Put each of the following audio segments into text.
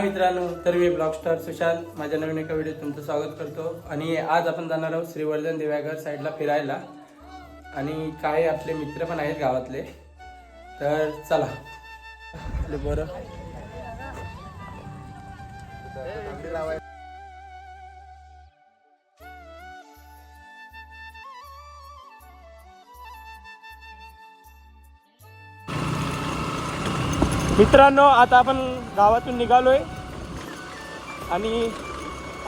हाय मित्रांनो तर मी blog star सुशाल माझ्या नवीन एका व्हिडिओत तुमचं स्वागत करतो. आणि आज आपण जाणार आहोत श्रीवर्धन देवाघर साईडला फिरायला. आणि काही आपले मित्र पण आहेत गावातले. तर चला. बरं. मित्रांनो आता आपण गावातून निघालोय. आणि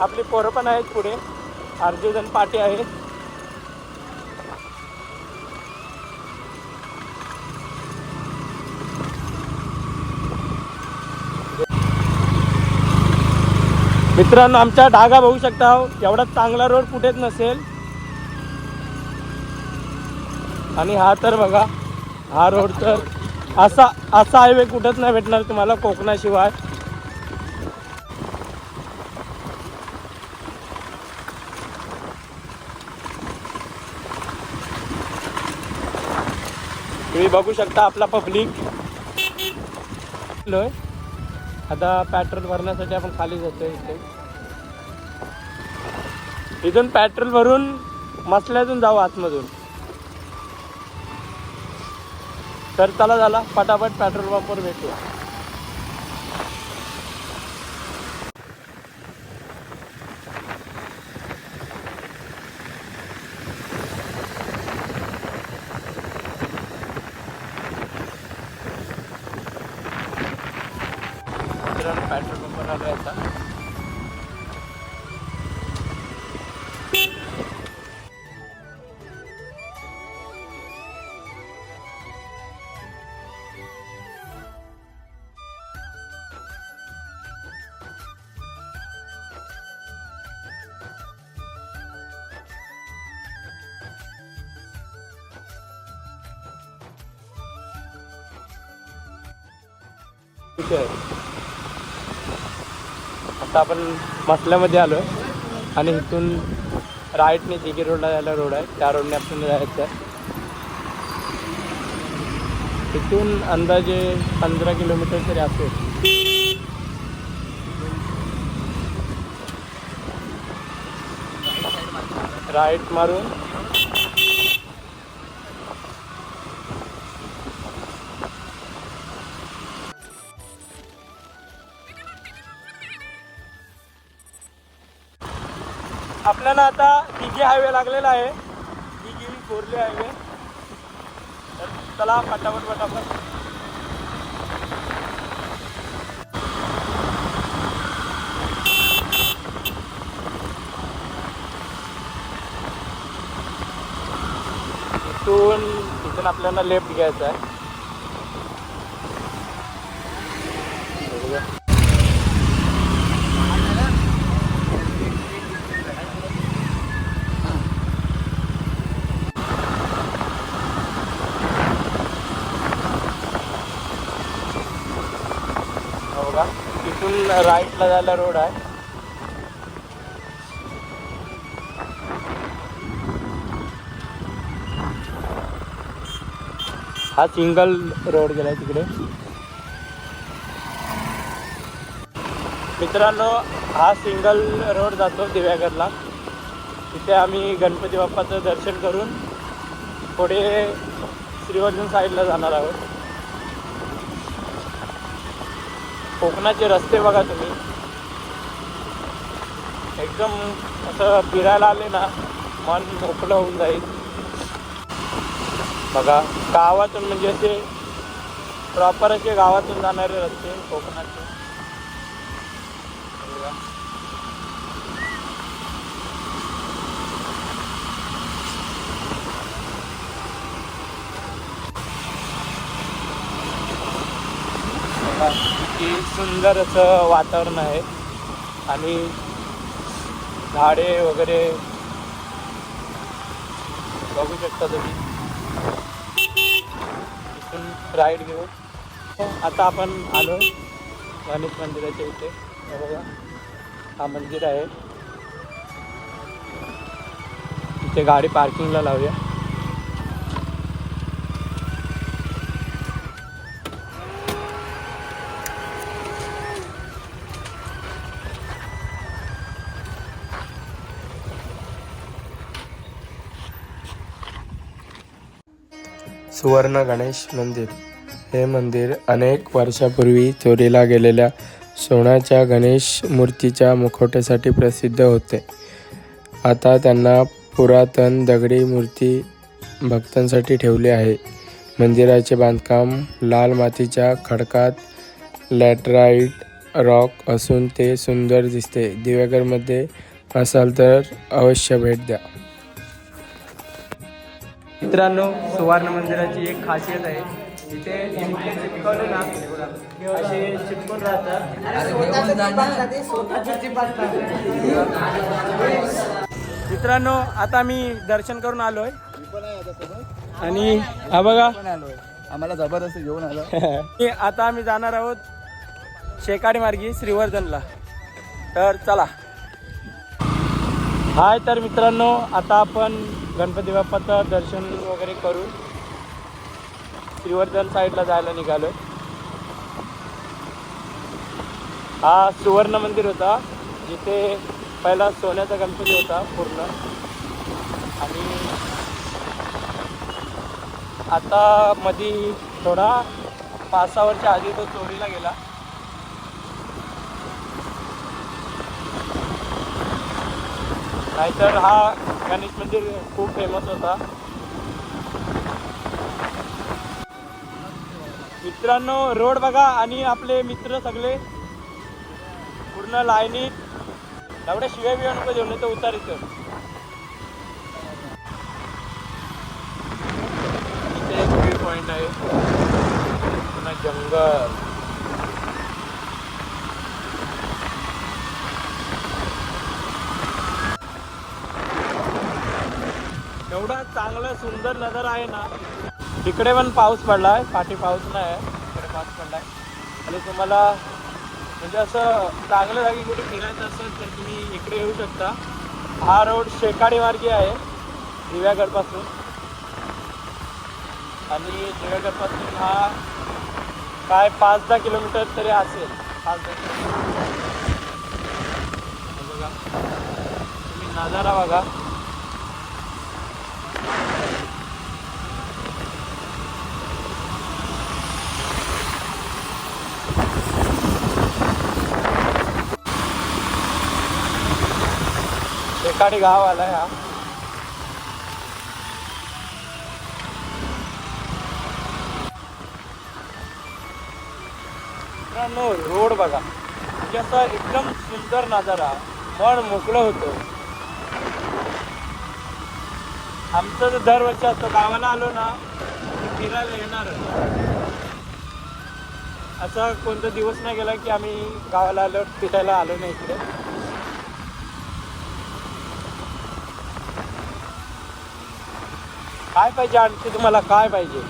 आपली पोरं पण आहेत पुढे. अर्धे जण पाठी आहेत मित्रांनो आमच्या डागा बघू शकता हो, एवढा चांगला रोड कुठेच नसेल. आणि हा तर बघा हा रोड तर असा असा हायवे कुठंच नाही भेटणार तुम्हाला कोकणाशिवाय. तुम्ही बघू शकता आपला पब्लिक. आता पेट्रोल भरण्यासाठी आपण खाली जातोय इथे. इथून पेट्रोल भरून मसल्यातून जाऊ आतमधून. तर चला झाला पटापट पेट्रोल पंपवर भेटू ठीक आहे. आता आपण मसल्यामध्ये आलो आहे आणि इथून राईटने दिघी रोडला जायला रोड आहे. त्या रोडने आपण जायचं आहे. इथून अंदाजे पंधरा किलोमीटर तरी असेल. राईट मारून आपल्याला आता दिघी हायवे लागलेला आहे. दिघी कोरली हायवे तर चला फटाफट फटाफट इथून इथून आपल्याला लेफ्ट घ्यायचा आहे बघूया. हो का इथून राईटला जायला रोड आहे. हा सिंगल रोड गेलाय तिकडे. मित्रांनो हा सिंगल रोड जातो दिव्यागरला तिथे आम्ही गणपती बाप्पाचं दर्शन करून पुढे श्रीवर्धन साईडला जाणार आहोत. कोकणाचे रस्ते बघा तुम्ही. एकदम असं फिरायला आले ना मन मोकळं होऊन जाईल. बघा गावातून म्हणजे असे प्रॉपर असे गावातून जाणारे रस्ते कोकणाचे बघा. बघा, की सुंदर असं वातावरण आहे. आणि झाडे वगैरे बघू शकता तुम्ही. इथून राईड घेऊ. आता आपण आलो गणेश मंदिराच्या इथे. बघा हा मंदिर आहे. इथे गाडी पार्किंगला लावूया. सुवर्ण गणेश मंदिर. हे मंदिर अनेक वर्षापूर्वी चोरीला गेलेल्या सोन्याच्या गणेश मूर्तीच्या मुखवट्यासाठी प्रसिद्ध होते. आता त्यांना पुरातन दगडी मूर्ती भक्तांसाठी ठेवली आहे. मंदिराचे बांधकाम लाल मातीच्या खडकात लॅटराईट रॉक असून ते सुंदर दिसते. दिव्यागरमध्ये असाल तर अवश्य भेट द्या. मित्रांनो सुवर्ण मंदिराची एक खासियत आहे इथे इमके चिपकवले ना असे चिपकून राहतात. मित्रांनो आता मी दर्शन करून आलोय. आणि हा बघा. आम्हाला जबरदस्त घेऊन आलं. आता आम्ही जाणार आहोत शेकाडी मार्गी श्रीवर्धनला. तर चला. हाय तर मित्रांनो आता आपण गणपती बाप्पाचं दर्शन वगैरे करून श्रीवर्धन साईडला जायला निघालो हा सुवर्ण मंदिर होता जिथे पहिला सोन्याचा गणपती होता पूर्ण. आणि आता मधी थोडा पाच सहा वर्ष आधी तो चोरीला गेला. नाहीतर हा गणेश मंदिर खूप फेमस होता. मित्रांनो रोड बघा आणि आपले मित्र सगळे. पूर्ण लाईनीत एवढ्या शिव्या बिव्या नको देऊ तर उतार इथं. इथे एक व्ह्यू पॉईंट आहे. पुन्हा जंगल. एवढा चांगला सुंदर नजर आहे ना. तिकडे पण पाऊस पडलाय. पाठी पाऊस नाही आहे. इकडे पाऊस पडलाय. आणि तुम्हाला म्हणजे असं चांगल्या जागी कुठे फिरायचं असेल तर तुम्ही इकडे येऊ शकता. हा रोड शेकाडी मार्गी आहे. दिव्यागडपासून. आणि दिव्यागडपासून हा काय पाच दहा किलोमीटर तरी असेल. पाच दहा किलोमीटर. बघा. तुम्ही नजारा बघा. शेकाडी गाव आलाय हा. मित्रांनो रोड बघा. म्हणजे असा एकदम सुंदर नजारा. मन मोकळं होतं. आमचं तर दरवर्षी असतं गावाला आलो ना फिरायला येणार. असा कोणता दिवस नाही गेला की आम्ही गावाला आलो फिरायला आलो नाही इकडे. काय पाहिजे आणखी? तुम्हाला काय पाहिजे?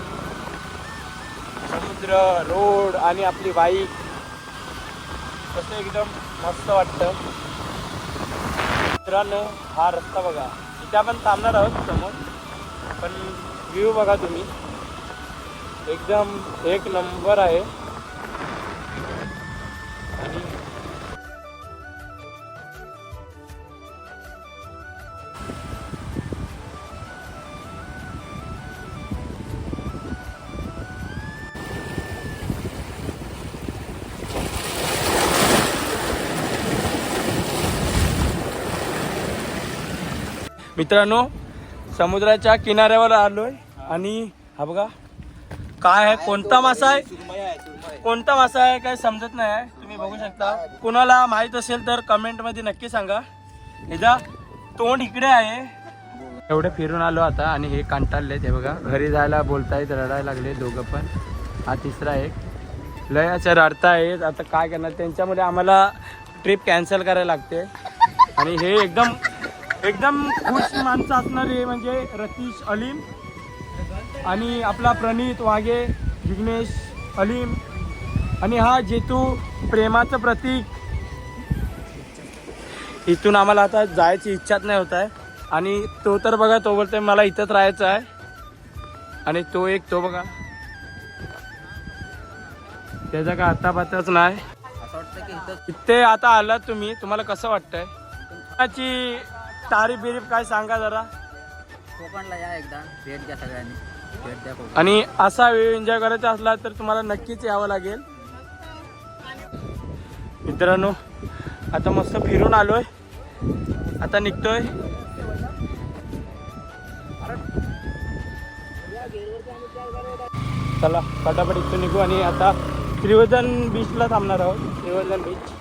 समुद्र रोड आणि आपली बाईक कसं एकदम मस्त वाटतं. मित्रांनो हा रस्ता बघा. इथे आपण थांबणार आहोत समोर. पण व्ह्यू बघा तुम्ही. एकदम एक नंबर आहे. मित्रांनो समुद्राच्या किनाऱ्यावर आलोय आणि हा बघा काय आहे कोणता मासा आहे? कोणता मासा आहे काय समजत नाही आहे. तुम्ही बघू शकता. कुणाला माहीत असेल तर कमेंटमध्ये नक्की सांगा. ह्याचा तोंड इकडे आहे. एवढे फिरून आलो आता आणि हे कंटाळले ते बघा. घरी जायला बोलतायत रडायला लागले दोघं पण. हा तिसरा एक. लय असे रडतायत आता काय करणार? त्यांच्यामुळे आम्हाला ट्रिप कॅन्सल करायला लागते. आणि हे एकदम एकदम खुश माणसं असणारे म्हणजे रतीश अलीम आणि आपला प्रणित वाघे विघ्नेश अलीम आणि हा जेतू प्रेमाचं प्रतीक. इथून आम्हाला आता जायची इच्छाच नाही होत आहे. आणि तो तर बघा तो बोलतोय मला इथंच राहायचं आहे. आणि तो एक तो बघा. त्याचा का आता पाताच नाही इथं आता आलात तुम्ही तुम्हाला कसं वाटतंय? तारीफ बिरीफ काय सांगा जरा. कोकणला या एकदा भेट घ्या सगळ्यांनी. भेट द्या भाऊ. आणि असा वेळ एन्जॉय करायचा असला तर तुम्हाला नक्कीच यावं लागेल. मित्रांनो आता मस्त फिरून आलोय. आता निघतोय. चला पटापट इथून निघू आणि आता श्रीवर्धन बीचला थांबणार आहोत. श्रीवर्धन बीच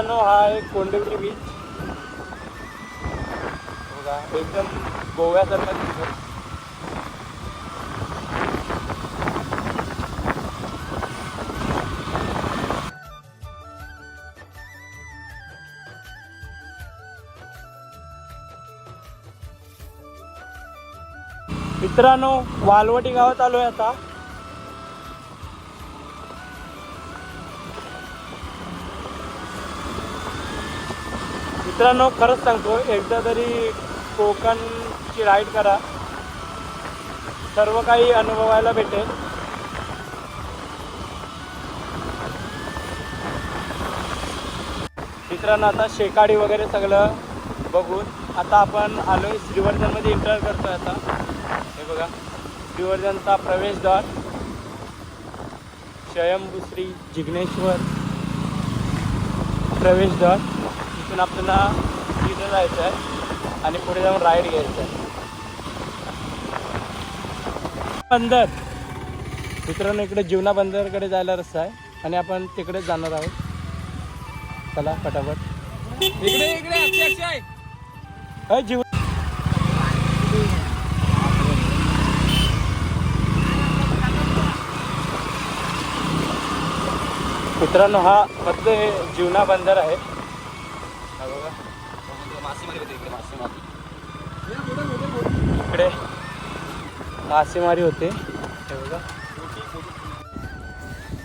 मित्रांनो हा आहे कोंडवली बीच बघा एकदम गोव्यासारखा दिसतो मित्रांनो वालवटी गावात आलोय आता. मित्रांनो खरंच सांगतो एकदा तरी कोकणची राईड करा. सर्व काही अनुभवायला भेटेल. मित्रांनो आता शेकाडी वगैरे सगळं बघून आता आपण आलोय श्रीवर्धनमध्ये एंटर करतोय आता. हे बघा श्रीवर्धनचा प्रवेशद्वार. स्वयंभू श्री जिग्नेश्वर प्रवेशद्वार. तिथून आपल्याला तिथं जायचं आहे आणि पुढे जाऊन राईड घ्यायचं आहे. बंदर. मित्रांनो इकडे जीवना बंदरकडे जायला रस्ता आहे आणि आपण तिकडेच जाणार आहोत. चला पटापट. इकडे इकडे अक्षय जीव मित्रांनो हा फक्त हे जीवना बंदर आहे. मासेमारी होते इकडे मासेमारी इकडे मासेमारी होते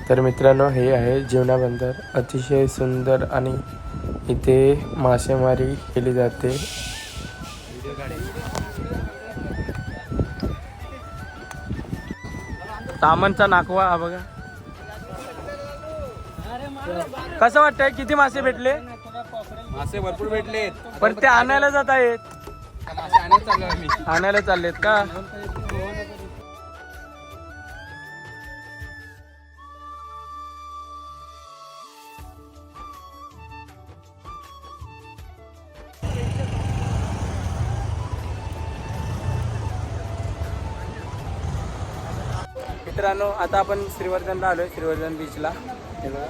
तर मित्रांनो हे आहे जीवना बंदर. अतिशय सुंदर आणि इथे मासेमारी केली जाते. तामणचा नाकवा हा बघा. कसं वाटतंय? किती मासे भेटले? मासे भरपूर भेटले पण ते आणायला जात आहेत. मासे आणायला चाललो आम्ही. आणायला चाललेत का? मित्रांनो आता आपण श्रीवर्धनला आलोय श्रीवर्धन बीचला हे बघा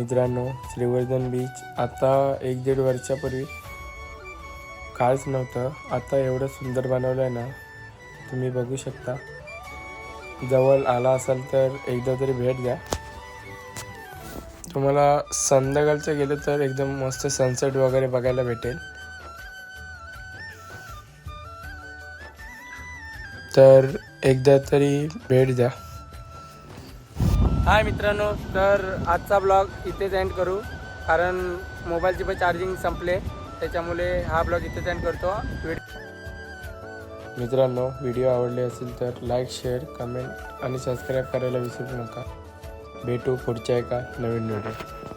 मित्रांनो श्रीवर्धन बीच आता एक दीड वर्षापूर्वी काहीच नव्हतं. आता एवढं सुंदर बनवलं आहे ना तुम्ही बघू शकता. जवळ आला असाल तर एकदा तरी भेट द्या. तुम्हाला संध्याकाळचं गेलं तर एकदम मस्त सनसेट वगैरे बघायला भेटेल. तर एकदा तरी भेट द्या. हाय मित्रांनो तर आजचा ब्लॉग इथेच एंड करू. कारण मोबाईलची पण चार्जिंग संपले त्याच्यामुळे हा ब्लॉग इथेच एंड करतो. मित्रांनो व्हिडिओ आवडले असेल तर लाईक शेअर कमेंट आणि सबस्क्राईब करायला विसरू नका. भेटू पुढच्या एका नवीन व्हिडिओ